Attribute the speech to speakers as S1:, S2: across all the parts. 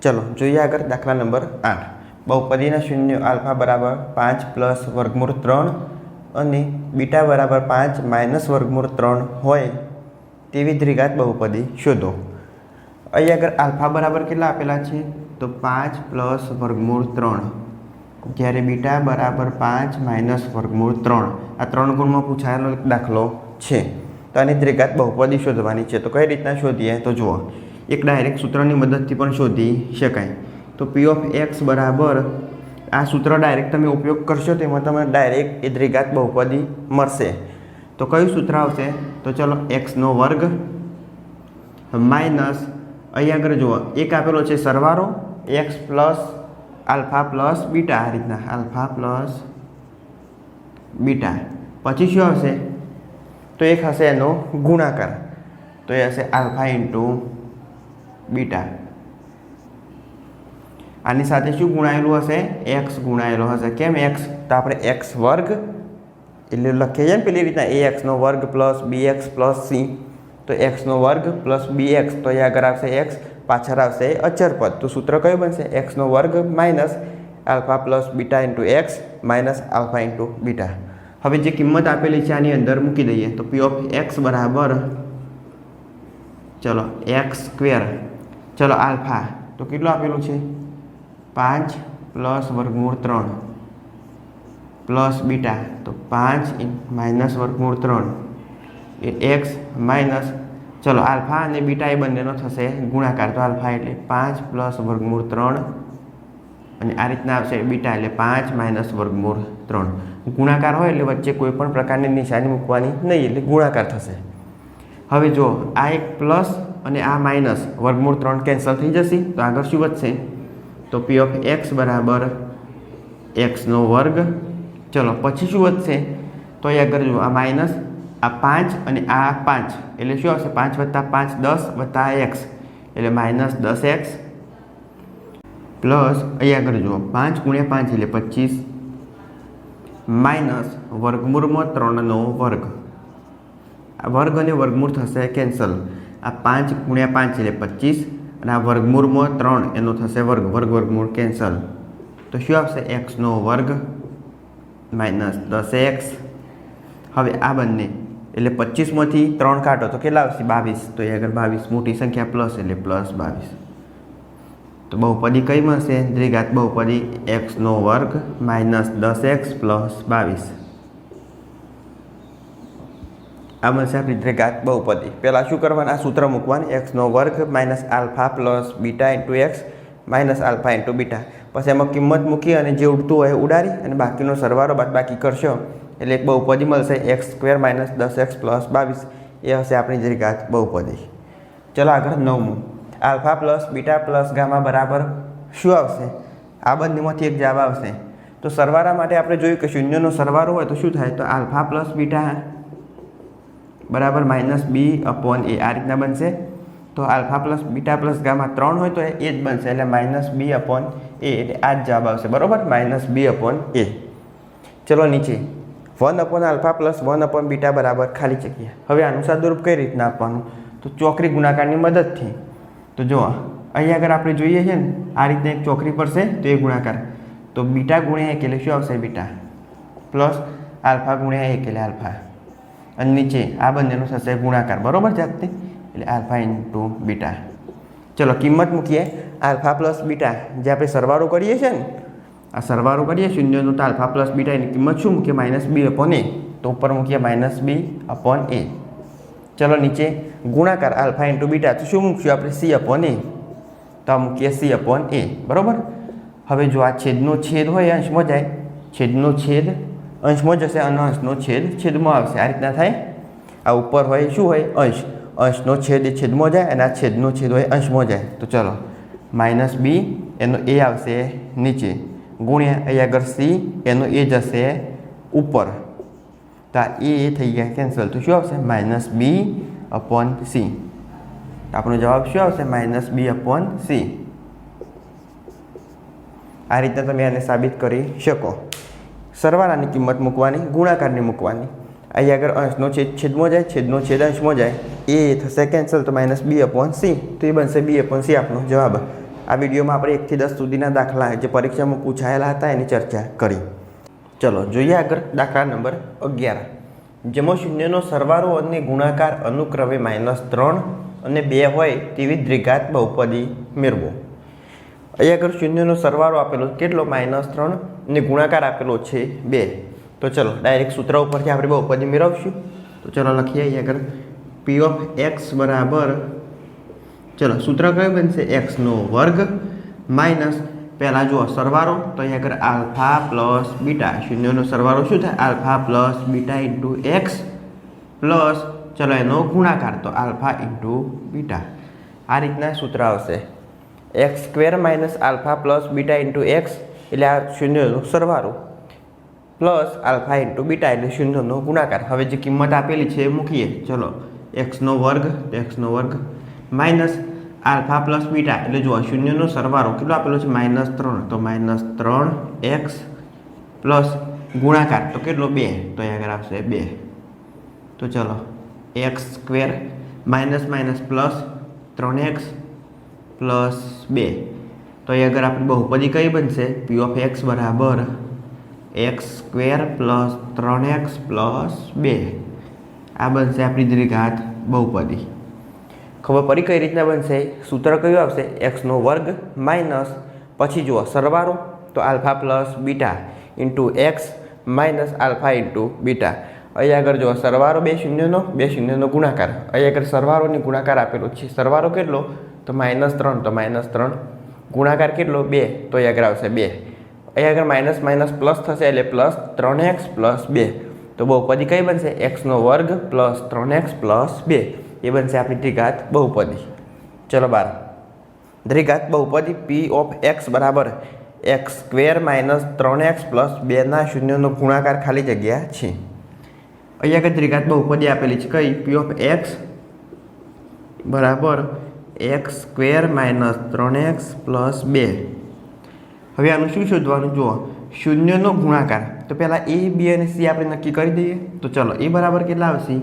S1: ચલો, જોઈએ આગળ દાખલા નંબર આઠ. બહુપદીના શૂન્ય આલ્ફા બરાબર પાંચ પ્લસ વર્ગમૂળ ત્રણ અને બીટા બરાબર પાંચ માઇનસ વર્ગમૂળ ત્રણ હોય તેવી દ્વિઘાત બહુપદી શોધો. અહીં આગળ આલ્ફા બરાબર કેટલા આપેલા છે? તો પાંચ પ્લસ વર્ગમૂળ ત્રણ. જ્યારે બીટા બરાબર પાંચ માઇનસ વર્ગમૂળ ત્રણ. આ ત્રણ ગુણમાં પૂછાયેલો દાખલો છે. તો આની દ્વિઘાત બહુપદી શોધવાની છે. તો કઈ રીતના શોધીએ? તો જુઓ. એક ડાયરેક્ટ સૂત્રની મદદથી પણ શોધી શકાય. તો પી ઓફ એક્સ બરાબર આ સૂત્ર ડાયરેક્ટ તમે ઉપયોગ કરશો તેમાં તમને ડાયરેક્ટ એ દ્વિઘાત બહુપદી મળશે. તો કયું સૂત્ર આવશે? તો ચલો એક્સનો વર્ગ માઇનસ અહીં આગળ જુઓ. એક આપેલો છે સરવારો X plus alpha plus beta. આ રીતના આલ્ફા પ્લસ બીટા. પછી શું આવશે? તો એક હશે એનો ગુણાકાર. તો એ હશે આલ્ફા ઇન્ટુ બીટા. આની સાથે શું ગુણાયેલું હશે? એક્સ ગુણાયેલો હશે. કેમ એક્સ તો આપણે એક્સ વર્ગ, એટલે લખીએ છીએ ને પેલી રીતના, એ એક્સનો વર્ગ plus B X plus C તો એક્સનો વર્ગ પ્લસ બી એક્સ તો અહીંયા આગળ આવશે એક્સ પાછળ આવશે અચર પદ. તો સૂત્ર કયું બનશે? એક્સનો વર્ગ minus alpha plus beta into X minus alpha into beta. હવે જે કિંમત આપેલી છે આની અંદર મૂકી દઈએ. તો પી ઓફ એક્સ બરાબર, ચલો એક્સ સ્ક્વેર ચલો આલ્ફા. તો કેટલું આપેલું છે? પાંચ પ્લસ વર્ગમૂળ ત્રણ. Plus beta. તો પાંચ માઇનસ વર્ગમૂળ ત્રણ. એ એક્સ માઇનસ ચલો આલ્ફા અને બીટા એ બંનેનો થશે ગુણાકાર. તો આલ્ફા એટલે પાંચ પ્લસ વર્ગમૂળ ત્રણ. અને આ રીતના આવશે બીટા એટલે પાંચ માઇનસ વર્ગમૂળ ત્રણ. ગુણાકાર હોય એટલે વચ્ચે કોઈ પણ પ્રકારની નિશાની મૂકવાની નહીં, એટલે ગુણાકાર થશે. હવે જો આ એક પ્લસ અને આ માઇનસ વર્ગમૂળ ત્રણ કેન્સલ થઈ જશે, તો આગળ શું વધશે? તો પી ઓફ એક્સ બરાબર એક્સનો વર્ગ. ચલો, પછી શું વધશે? તો અહીં આગળ જુઓ, આ માઇનસ, આ પાંચ અને આ પાંચ. એટલે શું આવશે? પાંચ વત્તા પાંચ દસ વત્તા એક્સ એટલે માઇનસ દસ એક્સ પ્લસ અહીં આગળ જુઓ, પાંચ ગુણ્યા પાંચ એટલે પચીસ. માઇનસ વર્ગમૂળમાં ત્રણનો વર્ગ. આ વર્ગ અને વર્ગમૂળ થશે કેન્સલ. આ પાંચ ગુણ્યા પાંચ એટલે પચીસ અને આ વર્ગમૂળમાં ત્રણ, એનો થશે વર્ગ. વર્ગ, વર્ગમૂળ કેન્સલ તો શું આવશે? એક્સનો વર્ગ માઇનસ દસ એક્સ. હવે આ બંને, એટલે પચીસમાંથી ત્રણ કાઢો તો કેટલા આવશે? બાવીસ. તો એ આગળ બાવીસ. મોટી સંખ્યા પ્લસ એટલે પ્લસ બાવીસ. તો બહુપદી કઈ મળશે? દ્વિઘાત બહુપદી એક્સનો વર્ગ માઇનસ દસ એક્સ પ્લસ બાવીસ. આ મળશે આપણી દ્વિઘાત બહુપદી. પહેલાં શું કરવાનું? આ સૂત્ર મૂકવાનું. એક્સનો વર્ગ minus alpha plus beta into X minus alpha into beta પછી એમાં કિંમત મૂકી અને જે ઉડતું હોય ઉડાડી અને બાકીનો સરવારો બાદ બાકી કરશો. એટલે એક બહુપદી મળશે. એક્સ સ્ક્વેર માઇનસ દસ એક્સ પ્લસ બાવીસ. એ હશે આપણી દ્વિઘાત બહુપદી. ચલો આગળ નવમું. Alpha plus beta plus gamma બરાબર શું આવશે? આ બંનેમાંથી એક જવાબ આવશે. તો સરવાળા માટે આપણે જોયું કે શૂન્યનો સરવારો હોય તો શું થાય? તો આલ્ફા પ્લસ બીટા બરાબર માઇનસ બી અપોન એ આ રીતના બનશે. તો alpha plus beta plus gamma ત્રણ હોય તો એ જ બનશે, એટલે માઇનસ બી અપોન એ, એટલે આ જ જવાબ આવશે. બરાબર? Minus B upon A. ચલો નીચે. One upon alpha plus one upon beta બરાબર ખાલી જગ્યા. હવે આનું સાદુરૂપ કઈ રીતના આપવાનું? તો ચોકરી ગુણાકારની મદદથી. તો જો અહીંયા આગળ આપણે જોઈએ છે ને, આ રીતના એક ચોકરી પડશે તો એ ગુણાકાર. તો બીટા ગુણ્યા એક, એટલે શું આવશે? બીટા. પ્લસ આલ્ફા ગુણ્યા એક, એટલે આલ્ફા. અને નીચે આ બંનેનો થશે ગુણાકાર, બરાબર જાતે એટલે આલ્ફા ઇન્ટુ બીટા. ચલો, કિંમત મૂકીએ. આલ્ફા પ્લસ બીટા, જે આપણે સરવાળો કરીએ છીએ ને, આ સરવાળો કરીએ, શૂન્યનું તો આલ્ફા પ્લસ બીટા એની કિંમત શું મૂકીએ? માઇનસ બી અપોન એ તો ઉપર મૂકીએ માઇનસ બી અપોન એ ચલો, નીચે ગુણાકાર આલ્ફા ઇન્ટુ બીટા, તો શું મૂકશું આપણે? સી અપોન એ તો આ મૂકીએ સી અપોન એ બરાબર? હવે જો આ છેદનો છેદ હોય અંશમાં જાય. છેદનો છેદ અંશમાં જશે અને અંશનો છેદ છેદમાં આવશે. આ રીતના થાય. આ ઉપર હોય, શું હોય? અંશ. અંશનો છેદ એ છેદમાં જાય અને આ છેદનો છેદ હોય અંશમાં જાય. તો ચલો, માઇનસ બી, એનો એ આવશે નીચે. ગુણ્યા અહીંયા આગળ સી, એનો એ જશે ઉપર. તો આ એ થઈ ગયા, કેન્સલ. તો શું આવશે? Minus B upon C. આપણો જવાબ શું આવશે? Minus B upon C. આ રીતના તમે આને સાબિત કરી શકો. સરવાળાની કિંમત મૂકવાની, ગુણાકારની મૂકવાની. અહીં આગળ અંશનો છેદ, છેદમાં જાય, છેદનો છેદ અંશમાં જાય. એ થશે કેન્સલ તો માઇનસ બી અપોન સી તો એ બનશે બી અપોન સી આપનો જવાબ. આ વિડીયોમાં આપણે એકથી દસ સુધીના દાખલા જે પરીક્ષામાં પૂછાયેલા હતા એની ચર્ચા કરી. ચલો, જોઈએ આગળ દાખલા નંબર અગિયાર. જેમાં શૂન્યનો સરવાળો અને ગુણાકાર અનુક્રમે માઇનસ ત્રણ અને બે હોય તેવી દ્વિઘાત બહુપદી મેળવો. અહીંયા આગળ શૂન્યનો સરવાળો આપેલો કેટલો? માઇનસ ત્રણ ને ગુણાકાર આપેલો છે બે. તો ચલો, ડાયરેક્ટ સૂત્ર ઉપરથી આપણે બહુપદી મેળવશું. તો ચલો લખીએ અહીંયા આગળ. પી ઓફ એક્સ બરાબર, ચલો, સૂત્ર કયું બનશે? એક્સનો વર્ગ માઇનસ પહેલાં જુઓ, સરવાળો. તો અહીંયા આગળ આલ્ફા પ્લસ બીટા. શૂન્યનો સરવાળો શું થાય? Alpha plus beta into X plus, ચલો, એનો ગુણાકાર. તો આલ્ફા ઇન્ટુ બીટા. આ રીતના સૂત્ર આવશે. X square minus alpha plus beta into X, એટલે આ શૂન્યનો સરવાળો. પ્લસ આલ્ફા ઇન્ટુ બીટા, એટલે શૂન્યનો ગુણાકાર. હવે જે કિંમત આપેલી છે એ મૂકીએ. ચલો એક્સનો વર્ગ એક્સનો વર્ગ માઇનસ આલ્ફા પ્લસ બીટા. એટલે જુઓ શૂન્યનો સરવાળો કેટલો આપેલો છે? માઇનસ ત્રણ. તો માઇનસ ત્રણ એક્સ પ્લસ ગુણાકાર. તો કેટલો? બે. તો અહીં આગળ આવશે બે. તો ચલો, X square minus minus plus ત્રણ એક્સ પ્લસ બે. તો અહીં આગળ આપણી બહુપદી કઈ બનશે? પી ઓફ એક્સ બરાબર એક્સ સ્ક્વેર પ્લસ ત્રણ એક્સ પ્લસ બે. આ બનશે આપણી દ્વિઘાત બહુપદી. ખબર પડી કઈ રીતના બનશે? સૂત્ર કયું આવશે? એક્સનો વર્ગ માઇનસ પછી જુઓ સરવાળો, તો alpha plus beta into X minus alpha into beta. અહીં આગળ જુઓ સરવાળો બે શૂન્યનો બે શૂન્યનો ગુણાકાર. અહીં આગળ સરવાળોની ગુણાકાર આપેલો છે. સરવાળો કેટલો? તો માઇનસ ત્રણ, તો માઇનસ ત્રણ. ગુણાકાર કેટલો? બે. તો અહીં આગળ આવશે બે. અહીં આગળ માઇનસ માઇનસ પ્લસ થશે એટલે પ્લસ ત્રણ એક્સ પ્લસ બે. તો બહુપદી કઈ બનશે? એક્સનો વર્ગ પ્લસ ત્રણ એક્સ પ્લસ બે. એ બનશે આપણી ત્રિઘાત બહુપદી. ચલો બાર. દ્રિઘાત બહુપદી પી ઓફ એક્સ બરાબર એક્સ સ્ક્વેર માઇનસ ત્રણ એક્સ પ્લસ બેના શૂન્યનો ગુણાકાર ખાલી જગ્યા છે. અહીંયા આગળ ત્રિઘાત બહુપદી આપેલી છે કઈ? પી ઓફ એક્સ બરાબર એક્સ સ્ક્વેર માઇનસ ત્રણ એક્સ પ્લસ બે. હવે આનું શું શોધવાનું? જુઓ, શૂન્યનો ગુણાકાર. તો પહેલાં એ, બી અને સી આપણે નક્કી કરી દઈએ. તો ચલો, એ બરાબર કેટલા આવશે?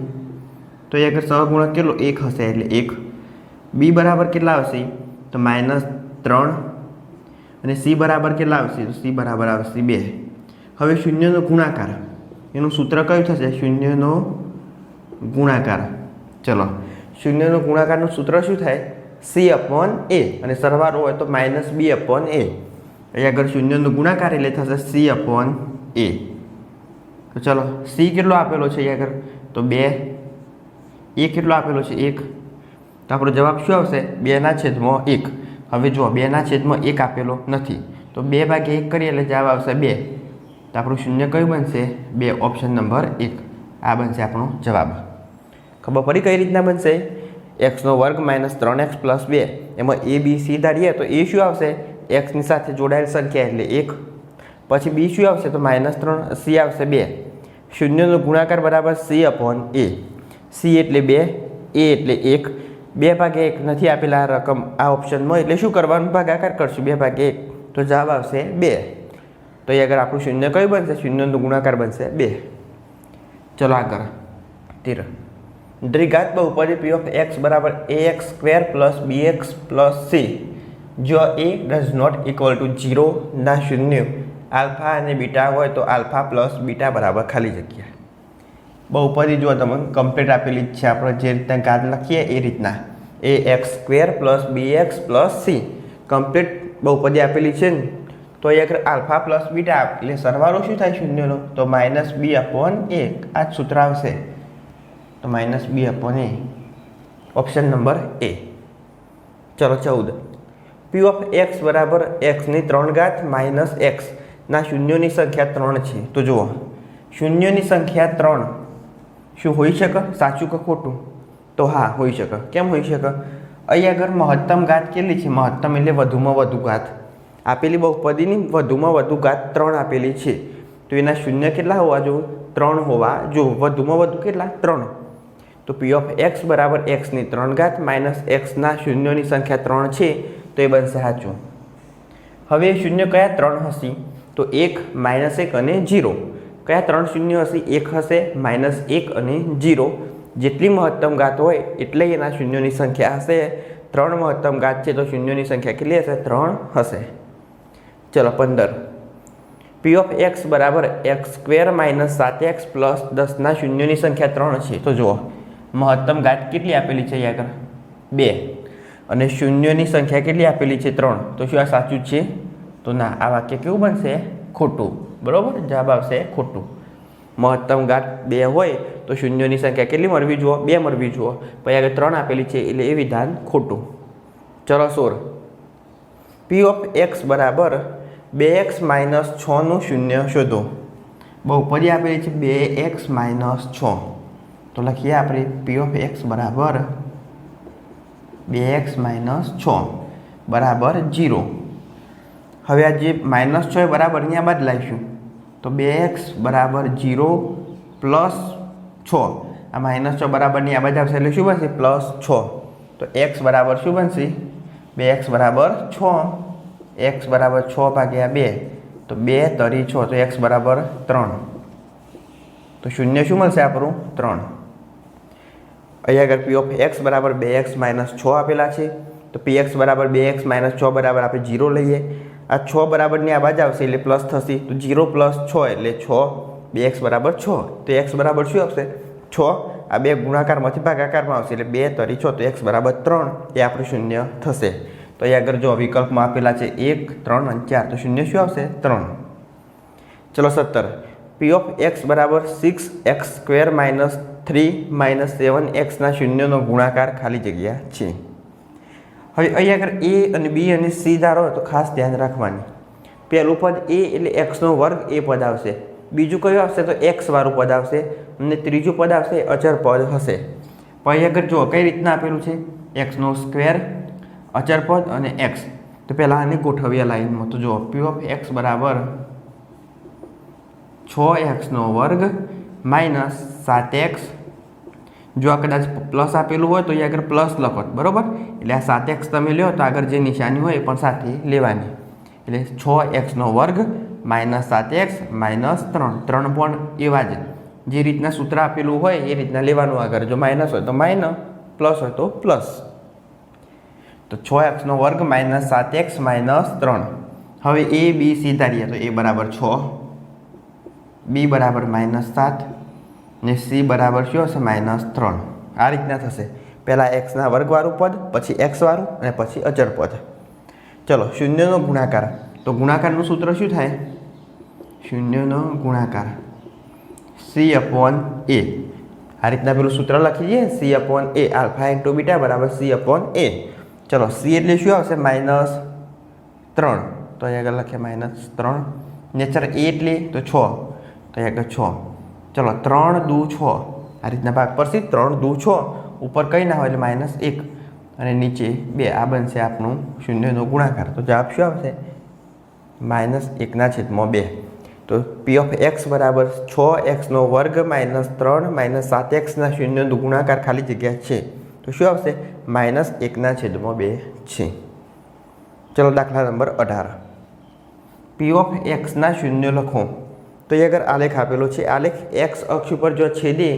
S1: તો એ આગળ સહગુણક કેટલો? એક હશે, એટલે એક. બી બરાબર કેટલા આવશે? તો માઇનસ ત્રણ. અને સી બરાબર કેટલા આવશે? તો સી બરાબર આવશે બે. હવે શૂન્યનો ગુણાકાર. એનું સૂત્ર કયું થશે? શૂન્યનો ગુણાકાર. ચલો, શૂન્યનો ગુણાકારનું સૂત્ર શું થાય? C upon A. અને સરવાળો હોય તો માઇનસ બી અપોન એ. અહીંયા આગળ શૂન્યનો ગુણાકાર એટલે થશે સી અપોન એ. તો ચલો, સી કેટલો આપેલો છે અહીંયા આગળ? તો બે. એ કેટલો આપેલો છે? એક. તો આપણો જવાબ શું આવશે? બેના છેદમાં એક. હવે જુઓ, બેના છેદમાં એક આપેલો નથી. તો બે ભાગે એક કરીએ એટલે જવાબ આવશે બે. તો આપણું શૂન્ય કયું બનશે? બે. ઓપ્શન નંબર એક. આ બનશે આપણો જવાબ. ખબર પડી કઈ રીતના બનશે? એક્સનો વર્ગ માઇનસ ત્રણ એક્સ પ્લસ બે. એમાં એ, બી, સી ધારીએ તો એ શું આવશે? એક્સની સાથે જોડાયેલ સંખ્યા એટલે એક. પછી બી શું આવશે? તો માઇનસ ત્રણ, સી આવશે બે. શૂન્યનો ગુણાકાર બરાબર સી અપોન એ. સી એટલે બે, એ એટલે એક. બે ભાગે એક નથી આપેલા આ રકમ આ ઓપ્શનમાં, એટલે શું કરવાનું? ભાગાકાર કરશું. બે ભાગે એક. તો જવાબ આવશે બે. તો એ આગળ આપણું શૂન્ય કયું બનશે? શૂન્યનો ગુણાકાર બનશે બે. ચલો આગળ. તેર. દ્વિઘાત બહુપદી પી ઓફ એક્સ બરાબર A X square plus B X plus C જો A does not equal to zero ના શૂન્ય. આલ્ફા અને બીટા હોય તો આલ્ફા પ્લસ બીટા બરાબર ખાલી જગ્યા. બહુપદી જો તમે કમ્પ્લીટ આપેલી જ છે. આપણે જે રીતના ગાદ લખીએ એ રીતના. A X square plus B X plus C complete બહુપદી આપેલી છે ને. તો એક આલ્ફા પ્લસ બીટા એટલે સરવાળો શું થાય શૂન્યનો? તો માઇનસ બી અપોન એક આ જ સૂત્ર આવશે. તો minus B upon A option number A ચલો ચૌદ. પી ઓફ એક્સ બરાબર એક્સની ત્રણ ઘાત માઇનસ એક્સ ના, શૂન્યોની સંખ્યા ત્રણ છે. તો જુઓ. શૂન્યોની સંખ્યા ત્રણ. શું હોઈ શકે? સાચું કે ખોટું? તો હા હોઈ શકે. કેમ હોઈ શકે? અહીં આગળ મહત્તમ ઘાત કેટલી છે? મહત્તમ એટલે વધુમાં વધુ ઘાત. આપેલી બહુપદીની વધુમાં વધુ ઘાત ત્રણ આપેલી છે. તો એના શૂન્ય કેટલા હોવા જોઈએ? ત્રણ હોવા જો વધુમાં વધુ કેટલા? ત્રણ. તો પી ઓફ એક્સ બરાબર એક્સની ત્રણ ઘાત માઇનસ એક્સના શૂન્યોની સંખ્યા ત્રણ છે, તો એ બનશે સાચું. હવે શૂન્ય કયા ત્રણ હશે? તો એક માઇનસ એક અને જીરો કયા ત્રણ શૂન્ય હશે? એક હશે, માઇનસ એક અને જીરો જેટલી મહત્તમ ઘાત હોય એટલે એના શૂન્યોની સંખ્યા હશે. ત્રણ મહત્તમ ઘાત છે તો શૂન્યોની સંખ્યા કેટલી હશે? ત્રણ હશે. ચલો, પંદર. પી ઓફ એક્સ બરાબર એક્સ સ્ક્વેર માઇનસ સાત એક્સ પ્લસ દસના શૂન્યોની સંખ્યા ત્રણ છે. તો જુઓ. મહત્તમ ઘાત કેટલી આપેલી છે યાદ બે. અને શૂન્યની સંખ્યા કેટલી આપેલી છે? ત્રણ. તો શું આ સાચું છે? તો ના, આ વાક્ય કેવું બનશે? ખોટું. બરાબર? જવાબ આવશે ખોટું. મહત્તમ ઘાત બે હોય તો શૂન્યની સંખ્યા કેટલી મળવી જુઓ? બે મળવી જુઓ. પછી આગળ ત્રણ આપેલી છે એટલે એ વિધાન ખોટું. ચલો સોળ. પી ઓફ એક્સ બરાબર બે એક્સ માઇનસ છનું શૂન્ય શોધો. બહુપદી આપેલી છે બે એક્સ માઇનસ છ. તો લખીએ આપણે પી ઓફ એક્સ બરાબર બે એક્સ માઇનસ છ, બરાબર જીરો હવે આ જે માઇનસ છ એ બરાબર અહીંયા બદલાઈશું. તો બે એક્સ બરાબર જીરો પ્લસ છ. આ માઇનસ છ બરાબરની આ બાજુ આવશે એટલે શું બનશે? પ્લસ છ. તો એક્સ બરાબર શું બનશે? બે એક્સ બરાબર છ. એક્સ બરાબર છ ભાગ્યા બે. તો બે તરી છ, તો એક્સ બરાબર ત્રણ. તો શૂન્ય શું મળશે આપણું? ત્રણ. અહીંયા આગળ પી ઓફ એક્સ બરાબર બે એક્સ માઇનસ છ આપેલા છે. તો પી એક્સ બરાબર બે એક્સ માઇનસ છ બરાબર આપણે જીરો લઈએ. આ છ બરાબરની આ બાજુ આવશે એટલે પ્લસ થશે. તો જીરો પ્લસ છ એટલે છ, બે એક્સ બરાબર છ. તો એક્સ બરાબર શું આવશે? છ. આ બે ગુણાકારમાંથી ભાગાકારમાં આવશે એટલે બે તરી છ, તો એક્સ બરાબર ત્રણ. એ આપણું શૂન્ય થશે. તો અહીંયા આગળ જો વિકલ્પમાં આપેલા છે એક, ત્રણ અને ચાર, તો શૂન્ય શું આવશે? ત્રણ. ચલો સત્તર. પી ઓફ એક્સ બરાબર six X square minus three minus seven એક્સના શૂન્યનો ગુણાકાર ખાલી જગ્યા છે. હવે અહીં આગળ એ અને બી અને સી ધારો તો ખાસ ધ્યાન રાખવાની. પહેલું પદ એ એટલે એક્સનો વર્ગ એ પદ આવશે. બીજું કયું આવશે તો એક્સ વાળું પદ આવશે અને ત્રીજું પદ આવશે અચર પદ હશે. પછી આગળ જુઓ કઈ રીતના આપેલું છે? એક્સનો સ્ક્વેર અચર પદ અને એક્સ તો પહેલાં આને ગોઠવીએ લાઈનમાં તો જુઓ પી ઓફ એક્સ બરાબર છ એક્સનો વર્ગ માઇનસ સાત એક્સ જો આ કદાચ પ્લસ આપેલું હોય તો એ આગળ પ્લસ લખો. બરાબર? એટલે આ સાત એક્સ તમે લ્યો તો આગળ જે નિશાની હોય એ પણ સાથે લેવાની. એટલે છ એક્સનો વર્ગ માઇનસ સાત એક્સ માઇનસ ત્રણ. ત્રણ પણ એવા જ. જે રીતના સૂત્ર આપેલું હોય એ રીતના લેવાનું આગળ. જો માઇનસ હોય તો માઇનસ પ્લસ હોય તો પ્લસ તો છ એક્સનો વર્ગ માઇનસ સાત એક્સ માઇનસ ત્રણ. હવે એ, બી સીધા રહ્યા તો એ બરાબર છ. બી બરાબર માઇનસ સાત. ને સી બરાબર શું હશે? માઇનસ ત્રણ. આ રીતના થશે. પહેલાં એક્સના વર્ગવાળું પદ, પછી એક્સવાળું અને પછી અચર પદ. ચલો, શૂન્યનો ગુણાકાર. તો ગુણાકારનું સૂત્ર શું થાય? શૂન્યનો ગુણાકાર. સી અપોન એ આ રીતના પેલું સૂત્ર લખી દઈએ. C upon A alpha into beta બરાબર સી અપોન એ ચલો સી એટલે શું આવશે? માઇનસ ત્રણ. તો અહીં આગળ લખીએ માઇનસ ત્રણ. નેચર એ એટલે તો છ. તો અહીં આગળ છ. ચલો, ત્રણ દુ છ. આ રીતના ભાગ પરથી ત્રણ દુ છ. ઉપર કંઈ ના હોય એટલે માઇનસ એક. અને નીચે બે. આ બનશે આપનું શૂન્યનો ગુણાકાર. તો જવાબ શું આવશે? માઇનસ એકના છેદમાં બે. તો પી ઓફ એક્સ બરાબર છ એક્સનો વર્ગ માઇનસ ત્રણ માઇનસ સાત એક્સના શૂન્યનો ગુણાકાર ખાલી જગ્યા છે. તો શું આવશે? માઇનસ એકના છેદમાં બે છે. ચલો, દાખલા નંબર અઢાર. પી ઓફ એક્સના શૂન્ય લખો. તો એ આગળ આલેખ આપેલો છે આલેખ એક્સ અક્ષ ઉપર જો છેદે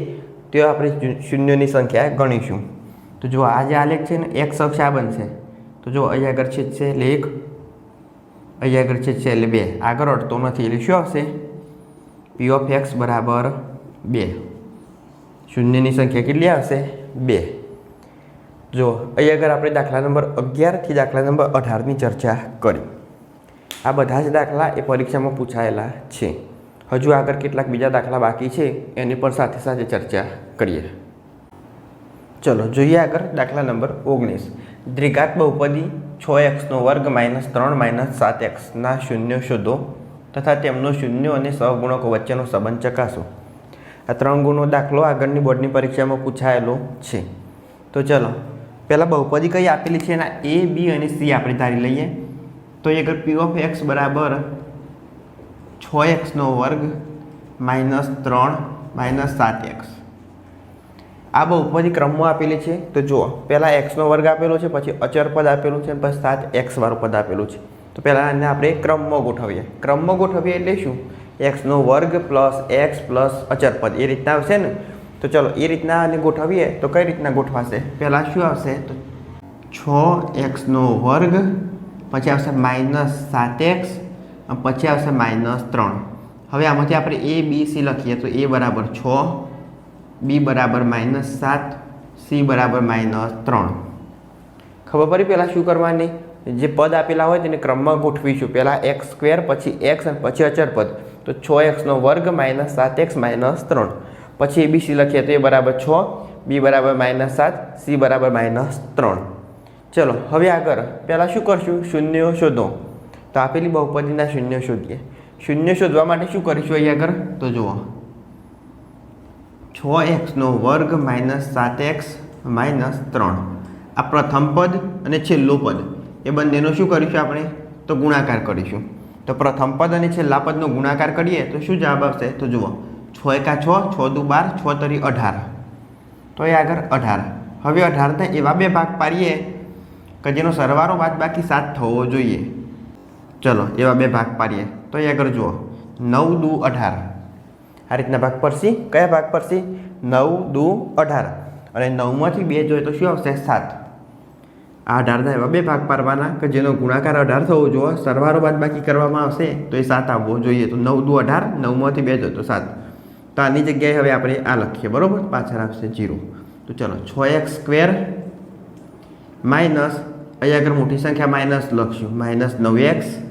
S1: તો આપણે શૂન્યની સંખ્યા ગણીશું. તો જો આ જે આલેખ છે ને એક્સ અક્ષ આ બનશે તો જો અહીં આગળ છેદશે એટલે એક અહીં આગળ છેદશે એટલે બે. આગળ અડતો નથી, એટલે શું આવશે? પી ઓફ એક્સ બરાબર બે. શૂન્યની સંખ્યા કેટલી આવશે? બે. જો અહીં આગળ આપણે દાખલા નંબર અગિયારથી દાખલા નંબર અઢારની ચર્ચા કરી. આ બધા જ દાખલા એ પરીક્ષામાં પૂછાયેલા છે. હજુ આગળ કેટલાક બીજા દાખલા બાકી છે, એની પણ સાથે સાથે ચર્ચા કરીએ. ચલો, જોઈએ આગળ દાખલા નંબર ઓગણીસ. દ્વિઘાત બહુપદી છ એક્સનો વર્ગ માઇનસ ત્રણ માઇનસ સાત એક્સના શૂન્ય શોધો તથા તેમનો શૂન્ય અને સહગુણકો વચ્ચેનો સંબંધ ચકાસો. આ ત્રણ ગુણો દાખલો આગળની બોર્ડની પરીક્ષામાં પૂછાયેલો છે. તો ચલો, પહેલાં બહુપદી કઈ આપેલી છે? એના એ બી અને સી આપણે ધારી લઈએ. તો એ આગળ પી ઓફ એક્સ બરાબર છ એક્સનો વર્ગ માઇનસ ત્રણ માઇનસ સાત એક્સ. આ બહુ ઉપરની ક્રમમાં આપેલી છે. તો જુઓ, પહેલાં એક્સનો વર્ગ આપેલો છે, પછી અચર પદ આપેલું છે પછી સાત એક્સવાળું પદ આપેલું છે. તો પહેલાં એને આપણે ક્રમમાં ગોઠવીએ. ક્રમમાં ગોઠવીએ એટલે શું? એક્સનો વર્ગ પ્લસ એક્સ પ્લસ અચર પદ. એ રીતના આવશે ને? તો ચલો, એ રીતના આને ગોઠવીએ તો કઈ રીતના ગોઠવાશે? પહેલાં શું આવશે? તો છ એક્સનો વર્ગ, પછી આવશે માઇનસ સાત એક્સ પછી આવશે માઇનસ ત્રણ. હવે આમાંથી આપણે એ બી સી લખીએ તો એ બરાબર છ બી બરાબર માઇનસ સાત સી બરાબર માઇનસ ત્રણ. ખબર પડી પહેલાં શું કરવાની? જે પદ આપેલા હોય તેને ક્રમમાં ગોઠવીશું. પહેલાં એક્સ સ્ક્વેર પછી એક્સ અને પછી અચર પદ. તો છ એક્સનો વર્ગ માઇનસ સાત એક્સ માઇનસ ત્રણ. પછી એબીસી લખીએ તો એ બરાબર છ બી બરાબર માઇનસ સાત સી બરાબર માઇનસ ત્રણ. ચલો, હવે આગળ. પહેલાં શું કરશું? શૂન્યો શોધો. તો આપેલી બહુપદીના શૂન્ય શોધીએ. શૂન્ય શોધવા માટે શું કરીશું અહીં આગળ? તો જુઓ. છ એક્સનો વર્ગ માઇનસ સાત એક્સ માઇનસ ત્રણ. આ પ્રથમ પદ અને છેલ્લું પદ. એ બંનેનો શું કરીશું આપણે? તો ગુણાકાર કરીશું. તો પ્રથમ પદ અને છેલ્લા પદનો ગુણાકાર કરીએ તો શું જવાબ આવશે? તો જુઓ. છ એકા છ છ દુ બાર, છ તરી અઢાર. તો એ આગળ અઢાર. હવે અઢારને એવા બે ભાગ પાડીએ કે જેનો સરવારો બાદ બાકી સાત થવો જોઈએ. ચલો, એવા બે ભાગ પાડીએ. તો અહીંયા આગળ જુઓ. નવ દુ અઢાર. આ રીતના ભાગ પડશે. કયા ભાગ પડશે? નવ દુ અઢાર. અને નવમાંથી બે જોઈએ તો શું આવશે? સાત. આ અઢારના એવા બે ભાગ પાડવાના કે જેનો ગુણાકાર અઢાર થવો જોઈએ. સરવારો બાદ બાકી કરવામાં આવશે તો એ સાત આવવો જોઈએ. તો નવ દુ અઢાર, નવમાંથી બે જોઈએ તો સાત. તો આની જગ્યાએ હવે આપણે આ લખીએ. બરાબર? પાછળ આવશે જીરો. તો ચલો, છ એક્સ સ્ક્વેર માઇનસ, અહીંયા આગળ મોટી સંખ્યા માઇનસ લખશું. માઇનસ નવ એક્સ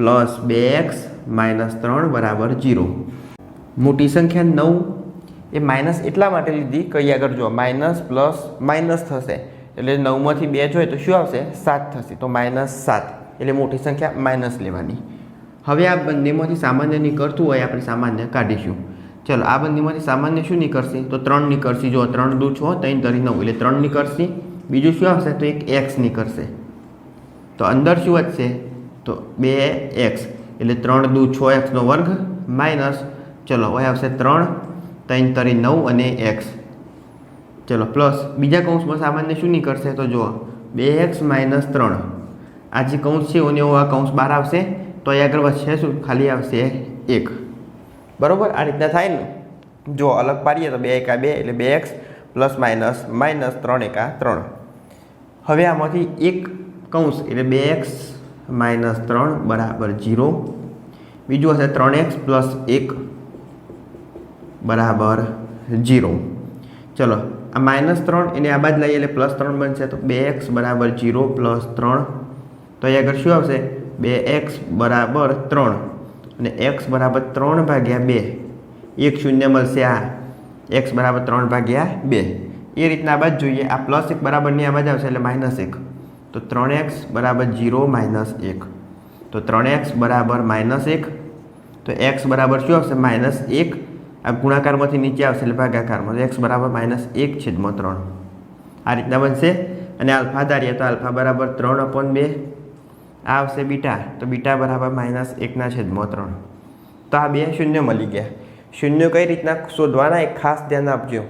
S1: પ્લસ બે એક્સ માઇનસ ત્રણ બરાબર જીરો મોટી સંખ્યા નવ, એ માઇનસ એટલા માટે લીધી કે અહીંયા આગળ જો માઇનસ પ્લસ માઇનસ થશે. એટલે નવમાંથી બે જોઈએ તો શું આવશે? સાત થશે. તો માઇનસ સાત. એટલે મોટી સંખ્યા માઇનસ લેવાની. હવે આ બંનેમાંથી સામાન્ય નીકળતું હોય આપણે સામાન્ય કાઢીશું. ચલો, આ બંનેમાંથી સામાન્ય શું નીકળશે? તો ત્રણ નીકળશે. જો ત્રણ દૂ છ, ત્રણ તરી નવ. એટલે ત્રણ નીકળશે. બીજું શું આવશે? તો એક એક્સ નીકળશે. તો અંદર શું વધશે? તો બે એક્સ, એટલે ત્રણ દુ છ એક્સનો વર્ગ માઇનસ ચલો હવે આવશે ત્રણ ત્રણ તરી નવ અને એક્સ. ચલો, પ્લસ બીજા કૌંસમાં સામાન્ય શું નીકળશે? તો જુઓ, બે એક્સ માઇનસ ત્રણ. આ જે કૌંસ છે અને આ કૌંસ બહાર આવશે, તો અહીં આગળ વધશે શું? ખાલી આવશે એક. બરાબર? આ રીતના થાય ને? જો અલગ પાડીએ તો બે એકા બે, એટલે બે એક્સ પ્લસ માઇનસ માઇનસ ત્રણ એકા ત્રણ. હવે આમાંથી એક કૌંસ, એટલે બે એક્સ માઇનસ ત્રણ બરાબર જીરો. બીજું હશે ત્રણ એક્સ પ્લસ એક બરાબર જીરો. ચલો, આ માઇનસ ત્રણ એને આ બાદ લઈએ એટલે પ્લસ ત્રણ બનશે તો બે એક્સ બરાબર જીરો પ્લસ ત્રણ. તો અહીં આગળ શું આવશે? બે એક્સ બરાબર ત્રણ. અને એક્સ બરાબર ત્રણ ભાગ્યા બે. એક શૂન્ય મળશે આ. એક્સ બરાબર ત્રણ ભાગ્યા બે. એ રીતના આ બાદ જોઈએ. આ પ્લસ એક બરાબરની આ બાદ આવશે એટલે માઇનસ એક. તો ત્રણ એક્સ બરાબર જીરો માઇનસ એક. તો ત્રણ એક્સ બરાબર માઇનસ એક. તો એક્સ બરાબર શું આવશે? માઇનસ એક. આ ગુણાકારમાંથી નીચે આવશે એટલે ભાગાકારમાં. એક્સ બરાબર માઇનસ એક છેદમાં ત્રણ. આ રીતના બનશે. અને આલ્ફા ધારીએ તો આલ્ફા બરાબર ત્રણ અપોન બે. આ આવશે બીટા. તો બીટા બરાબર માઇનસ એકના છેદમાં ત્રણ. તો આ બે શૂન્ય મળી ગયા. શૂન્ય કઈ રીતના શોધવાના? એક ખાસ ધ્યાન આપજો.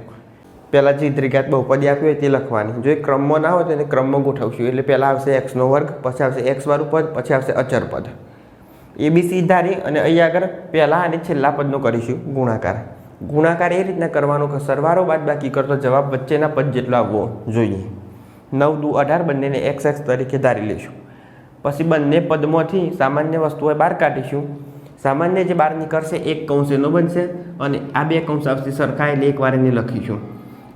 S1: પહેલાં જે ત્રિઘાત બહુપદી આપી હોય તે લખવાની. જો એ ક્રમમાં ના હોય તો એને ક્રમમાં ગોઠવશું. એટલે પહેલાં આવશે એક્સનો વર્ગ, પછી આવશે એક્સ વાળું પદ, પછી આવશે અચર પદ. એબીસી ધારી અને અહીં આગળ પહેલાં અને છેલ્લા પદનો કરીશું ગુણાકાર. ગુણાકાર એ રીતના કરવાનો કે સરવારો બાદ બાકી કરતો જવાબ વચ્ચેના પદ જેટલો આવવો જોઈએ. નવ દુ અઢાર બંનેને એક્સ એક્સ તરીકે ધારી લઈશું. પછી બંને પદમાંથી સામાન્ય વસ્તુઓ બહાર કાઢીશું. સામાન્ય જે બહાર નીકળશે એક કૌંસ એનો બનશે અને આ બે કૌંસ આવશે સરખા એટલે એક વાર એને લખીશું.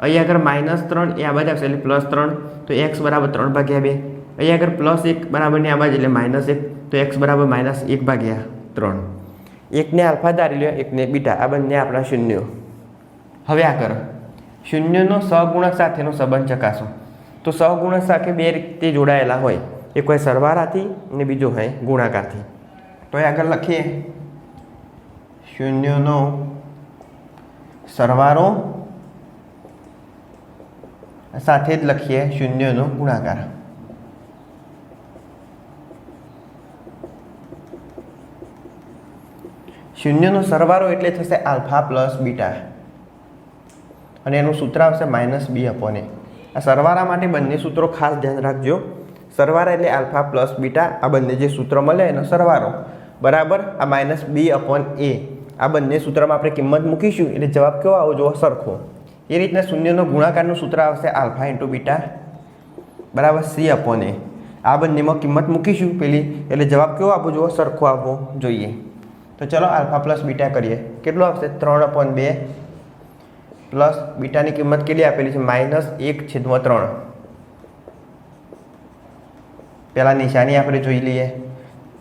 S1: અહીં આગળ માઇનસ ત્રણ, એ આ બાજુ આવશે એટલે પ્લસ ત્રણ, તો એક્સ બરાબર ત્રણ ભાગ્યા બે. અહીં આગળ પ્લસ એક બરાબરની આ બાજુ એટલે માઇનસ એક, તો એક્સ બરાબર માઇનસ એક ભાગ્યા ત્રણ. એકને આલ્ફા ધારી લ્યો, એકને બીટા, આ બંને આપણા શૂન્યો. હવે આ કરો. શૂન્યનો સહગુણક સાથેનો સંબંધ ચકાસો. તો સહગુણક સાથે બે રીતે જોડાયેલા હોય. એક હોય સરવાળાથી અને બીજો હોય ગુણાકારથી. તો એ આગળ લખીએ. શૂન્યનો સરવાળો સાથે જ લખીએ શૂન્યનો ગુણાકાર. શૂન્યનો સરવાળો એટલે થશે આલ્ફા પ્લસ બીટા. અને એનું સૂત્ર આવશે માઇનસ બી અપોને આ સરવાળા માટે બંને સૂત્રો ખાસ ધ્યાન રાખજો. સરવાળા એટલે આલ્ફા પ્લસ બીટા. આ બંને જે સૂત્ર મળે એનો સરવાળો. બરાબર? આ માઇનસ બી અપોન એ. આ બંને સૂત્રમાં આપણે કિંમત મૂકીશું. એટલે જવાબ કેવો આવો જોવો સરખો. એ રીતના શૂન્યનો ગુણાકારનું સૂત્ર આવશે આલ્ફા ઇન્ટુ બીટા બરાબર સી અપોન આ બંનેમાં કિંમત મૂકીશું પેલી. એટલે જવાબ કેવો આપવો જુઓ, સરખો આપવો જોઈએ. તો ચલો આલ્ફા પ્લસ બીટા કરીએ. કેટલું આવશે? ત્રણ અપોન બે પ્લસ બીટાની કિંમત કેટલી આપેલી છે? માઇનસ એક છેદમાં ત્રણ. પહેલાં નિશાની આપણે જોઈ લઈએ.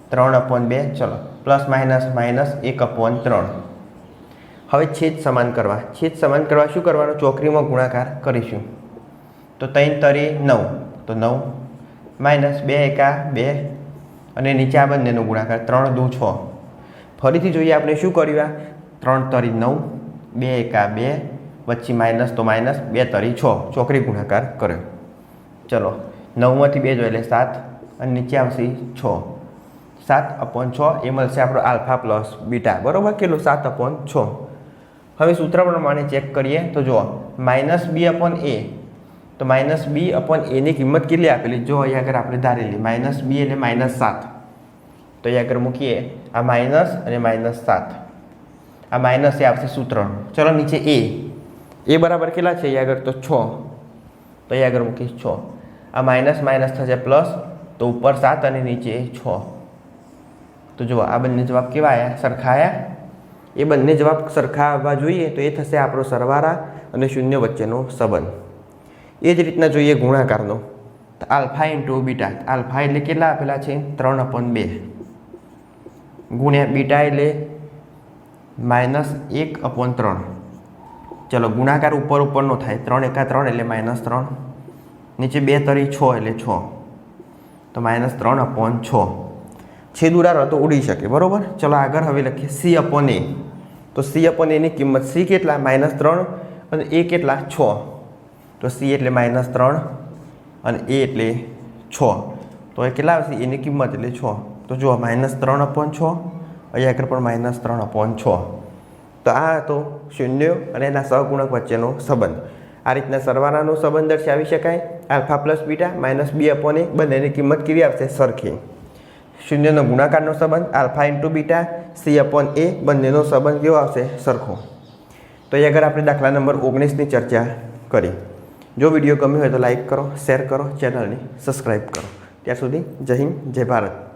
S1: ત્રણ અપોન બે, ચલો. પ્લસ માઇનસ માઇનસ એક અપોન ત્રણ. હવે છેદ સમાન કરવા. છેદ સમાન કરવા શું કરવાનું? ચોકરીમાં ગુણાકાર કરીશું. તો ત્રણ તરી નવ. તો નવ માઇનસ બે એકા બે અને નીચે આ બંનેનો ગુણાકાર ત્રણ દુ છ. ફરીથી જોઈએ આપણે શું કર્યું આ? ત્રણ તરી નવ, બે એકા બે, વચ્ચે માઇનસ તો માઇનસ બે તરી છ. ચોકરી ગુણાકાર કર્યો. ચલો, નવમાંથી બે જોઈએ સાત અને નીચે આવશે છ. સાત અપોન છ એ મળશે આપણો આલ્ફા પ્લસ બીટા. બરાબર? કેટલું? સાત અપોન છ. હવે સૂત્ર પ્રમાણે ચેક કરીએ. તો જુઓ માઇનસ બી અપોન એ તો માઇનસ બી અપોન એની કિંમત કેટલી આપેલી? જો અહીંયા આગળ આપણે ધારેલી માઇનસ બી એટલે માઇનસ સાત. તો અહીંયા આગળ મૂકીએ, આ માઇનસ અને માઇનસ સાત. આ માઇનસ એ આવશે સૂત્ર ચલો નીચે એ એ બરાબર કેટલા છે અહીંયા આગળ? તો છ. તો અહીંયા આગળ મૂકીશ છ. આ માઇનસ માઇનસ થશે પ્લસ તો ઉપર સાત અને નીચે છ. તો જુઓ, આ બંને જવાબ કેવા આવ્યા સરખા આવ્યા એ બંને જવાબ સરખા આવવા જોઈએ તો એ થશે આપણો સરવાળા અને શૂન્ય વચ્ચેનો સંબંધ. એ જ રીતના જોઈએ ગુણાકારનો. તો આલ્ફા ઇન્ટુ બીટા. આલ્ફા એટલે કેટલા આપેલા છે? ત્રણ અપોન બે. ગુણ્યા બીટા એટલે માઇનસ એક અપોન ત્રણ. ચલો, ગુણાકાર ઉપર ઉપરનો થાય. ત્રણ એકા ત્રણ એટલે માઇનસ ત્રણ. નીચે બે તરી છ એટલે છ. તો માઇનસ ત્રણ અપોન છ. છેદ ઉડાડો તો ઉડી શકે, બરાબર? ચલો આગળ હવે લખીએ. સી અપોન એ તો સી અપોન એની કિંમત સી કેટલા? માઇનસ ત્રણ અને એ કેટલા? છ. તો સી એટલે માઇનસ ત્રણ અને એ એટલે છ. તો એ કેટલા આવશે? એની કિંમત એટલે છ. તો જુઓ, માઇનસ ત્રણ અપોન છ. અહીંયા આગળ પણ માઇનસ ત્રણ અપોન છ. તો આ હતો શૂન્ય અને એના સહગુણક વચ્ચેનો સંબંધ. આ રીતના સરવાળાનો સંબંધ દર્શાવી શકાય. Alpha plus beta minus B upon બંનેની કિંમત કેવી આવશે? સરખી. શૂન્યનો ગુણાકારનો સંબંધ, alpha into beta, C upon A, બંનેનો સંબંધ કેવો આવશે? સરખો. તો એ આગળ આપણે દાખલા નંબર ઓગણીસની ચર્ચા કરી. જો વીડિયો ગમ્યો હોય તો લાઇક કરો, શેર કરો, ચેનલને સબસ્ક્રાઈબ કરો. ત્યાં સુધી જય હિન્દ, જય ભારત.